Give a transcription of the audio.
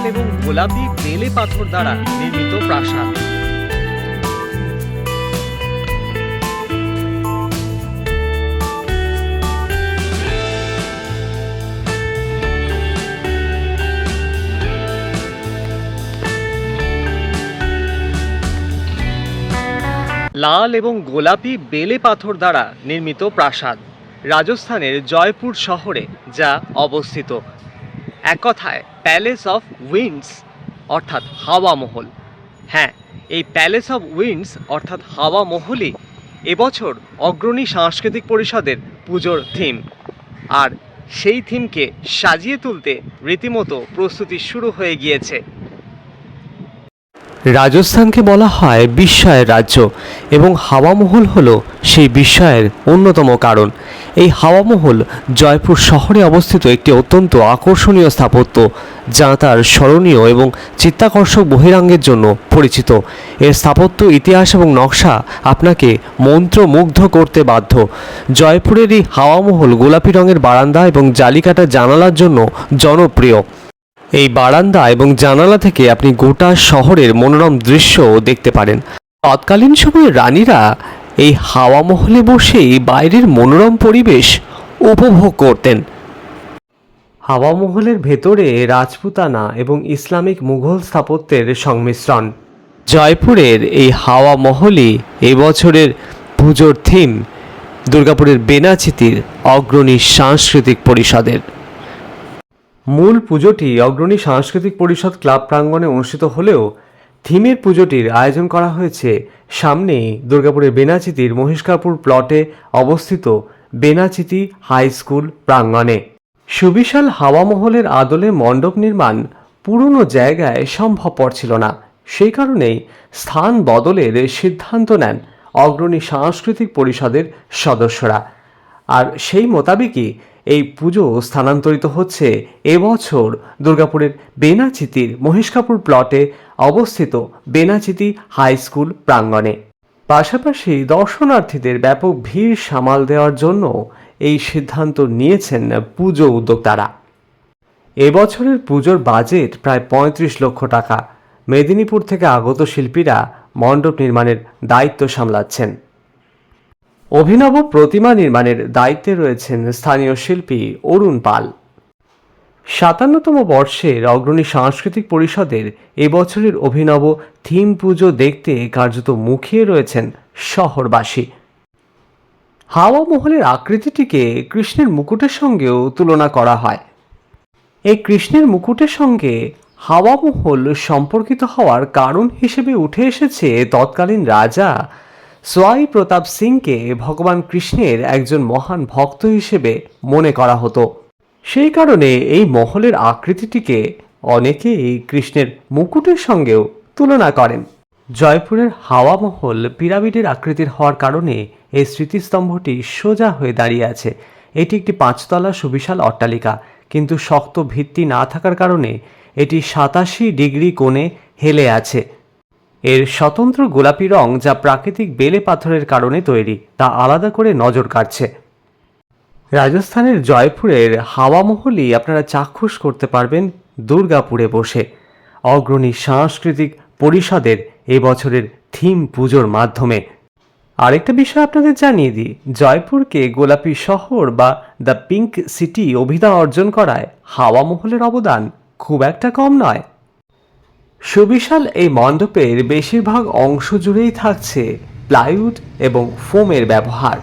লাল এবং গোলাপি বেলে পাথর দ্বারা নির্মিত প্রাসাদ। লাল এবং গোলাপি বেলে পাথর দ্বারা নির্মিত প্রাসাদ, রাজস্থানের জয়পুর শহরে যা অবস্থিত। এক কথায় প্যালেস অফ উইন্ডস অর্থাৎ হাওয়া মহল। হ্যাঁ এই প্যালেস অফ উইন্ডস অর্থাৎ হাওয়া মহলই এবছর অগ্রণী সাংস্কৃতিক পরিষদের পুজোর থিম আর সেই থিমকে সাজিয়ে তুলতে রীতিমতো প্রস্তুতি শুরু হয়ে গিয়েছে। রাজস্থানকে বলা হয় বিস্ময়ের রাজ্য এবং হাওয়ামহল হল সেই বিস্ময়ের অন্যতম কারণ। এই হাওয়ামহল জয়পুর শহরে অবস্থিত একটি অত্যন্ত আকর্ষণীয় স্থাপত্য, যা তার স্মরণীয় এবং চিত্তাকর্ষক বহিরাঙ্গের জন্য পরিচিত। এর স্থাপত্য ইতিহাস এবং নকশা আপনাকে মন্ত্রমুগ্ধ করতে বাধ্য। জয়পুরের এই হাওয়ামহল গোলাপি রঙের বারান্দা এবং জালিকাটা জানালার জন্য জনপ্রিয়। এই বারান্দা এবং জানালা থেকে আপনি গোটা শহরের মনোরম দৃশ্য দেখতে পারেন। তৎকালীন সময়ে রানীরা এই হাওয়া মহলে বসেই বাইরের মনোরম পরিবেশ উপভোগ করতেন। হাওয়া মহলের ভেতরে রাজপুতানা এবং ইসলামিক মুঘল স্থাপত্যের সংমিশ্রণ। জয়পুরের এই হাওয়া মহলই এবছরের পুজোর থিম দুর্গাপুরের বেনাচিতির অগ্রণী সাংস্কৃতিক পরিষদের। মূল পুজোটি অগ্রণী সাংস্কৃতিক পরিষদ ক্লাব প্রাঙ্গণে অনুষ্ঠিত হলেও থিমের পুজোটির আয়োজন করা হয়েছে সামনেই দুর্গাপুরের বেনাচিতির মহিষ্কারপুর প্লটে অবস্থিত বেনাচিতি হাই স্কুল প্রাঙ্গণে। সুবিশাল হাওয়া মহলের আদলে মণ্ডপ নির্মাণ পুরনো জায়গায় সম্ভবপর ছিল না। সেই কারণেই স্থান বদলের সিদ্ধান্ত নেন অগ্রণী সাংস্কৃতিক পরিষদের সদস্যরা। আর সেই মোতাবেকই এই পুজো স্থানান্তরিত হচ্ছে এবছর দুর্গাপুরের বেনাচিতির মহেশকাপুর প্লটে অবস্থিত বেনাচিতি হাই স্কুল প্রাঙ্গণে। পাশাপাশি দর্শনার্থীদের ব্যাপক ভিড় সামাল দেওয়ার জন্য এই সিদ্ধান্ত নিয়েছেন পুজো উদ্যোক্তারা। এবছরের পুজোর বাজেট প্রায় পঁয়ত্রিশ লক্ষ টাকা। মেদিনীপুর থেকে আগত শিল্পীরা মণ্ডপ নির্মাণের দায়িত্ব সামলাচ্ছেন। অভিনব প্রতিমা নির্মাণের দায়িত্বে রয়েছেন স্থানীয় শিল্পী অরুণ পাল। সাতান্নতম বর্ষের অগ্রণী সাংস্কৃতিক পরিষদের এবছরের অভিনব থিম পুজো দেখতে কার্যত মুখিয়ে রয়েছেন শহরবাসী। হাওয়া মহলের আকৃতিটিকে কৃষ্ণের মুকুটের সঙ্গেও তুলনা করা হয়। এই কৃষ্ণের মুকুটের সঙ্গে হাওয়া মহল সম্পর্কিত হওয়ার কারণ হিসেবে উঠে এসেছে তৎকালীন রাজা সোয়াই প্রতাপ সিংকে ভগবান কৃষ্ণের একজন মহান ভক্ত হিসেবে মনে করা হতো। সেই কারণে এই মহলের আকৃতিটিকে অনেকেই কৃষ্ণের মুকুটের সঙ্গেও তুলনা করেন। জয়পুরের হাওয়া মহল পিরামিডের আকৃতির হওয়ার কারণে এই স্মৃতিস্তম্ভটি সোজা হয়ে দাঁড়িয়ে আছে। এটি একটি পাঁচতলা সুবিশাল অট্টালিকা, কিন্তু শক্ত ভিত্তি না থাকার কারণে এটি সাতাশি ডিগ্রি কোণে হেলে আছে। এর স্বতন্ত্র গোলাপি রং যা প্রাকৃতিক বেলে পাথরের কারণে তৈরি, তা আলাদা করে নজর কাটছে রাজস্থানের জয়পুরের হাওয়া মহলই আপনারা চাক্ষুষ করতে পারবেন দুর্গাপুরে বসে। অগ্রণী সাংস্কৃতিক পরিষদের এবছরের থিম পুজোর মাধ্যমে। আরেকটা বিষয় আপনাদের জানিয়ে দিই, জয়পুরকে গোলাপি শহর বা দ্য পিঙ্ক সিটি অভিধা অর্জন করায় হাওয়া মহলের অবদান খুব একটা কম নয়। সুবিশাল এই মণ্ডপের বেশিরভাগ অংশ জুড়েই থাকছে প্লাইউড এবং ফোমের ব্যবহার।